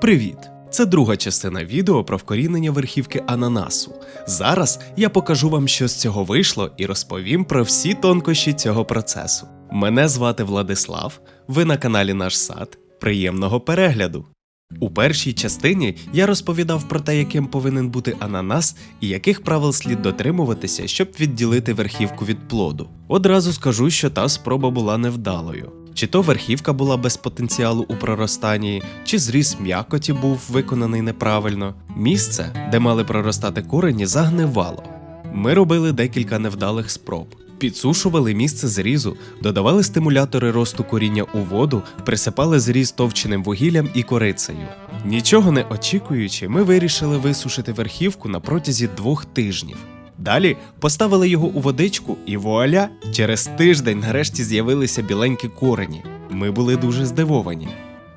Привіт! Це друга частина відео про вкорінення верхівки ананасу. Зараз я покажу вам, що з цього вийшло, і розповім про всі тонкощі цього процесу. Мене звати Владислав, ви на каналі Наш Сад. Приємного перегляду! У першій частині я розповідав про те, яким повинен бути ананас і яких правил слід дотримуватися, щоб відділити верхівку від плоду. Одразу скажу, що та спроба була невдалою. Чи то верхівка була без потенціалу у проростанні, чи зріз м'якоті був виконаний неправильно. Місце, де мали проростати корені, загнивало. Ми робили декілька невдалих спроб. Підсушували місце зрізу, додавали стимулятори росту коріння у воду, присипали зріз товченим вугіллям і корицею. Нічого не очікуючи, ми вирішили висушити верхівку на протязі двох тижнів. Далі поставили його у водичку, і вуаля, через тиждень нарешті з'явилися біленькі корені. Ми були дуже здивовані.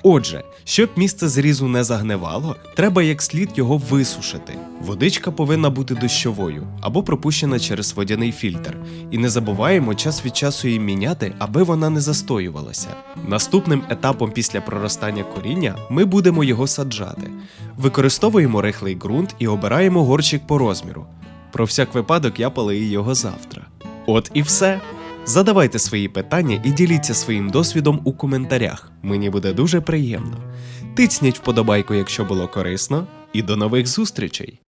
Отже, щоб місце зрізу не загнивало, треба як слід його висушити. Водичка повинна бути дощовою або пропущена через водяний фільтр. І не забуваємо час від часу її міняти, аби вона не застоювалася. Наступним етапом після проростання коріння ми будемо його саджати. Використовуємо рихлий ґрунт і обираємо горщик по розміру. Про всяк випадок я полию його завтра. От і все. Задавайте свої питання і діліться своїм досвідом у коментарях. Мені буде дуже приємно. Тицніть вподобайку, якщо було корисно, і до нових зустрічей!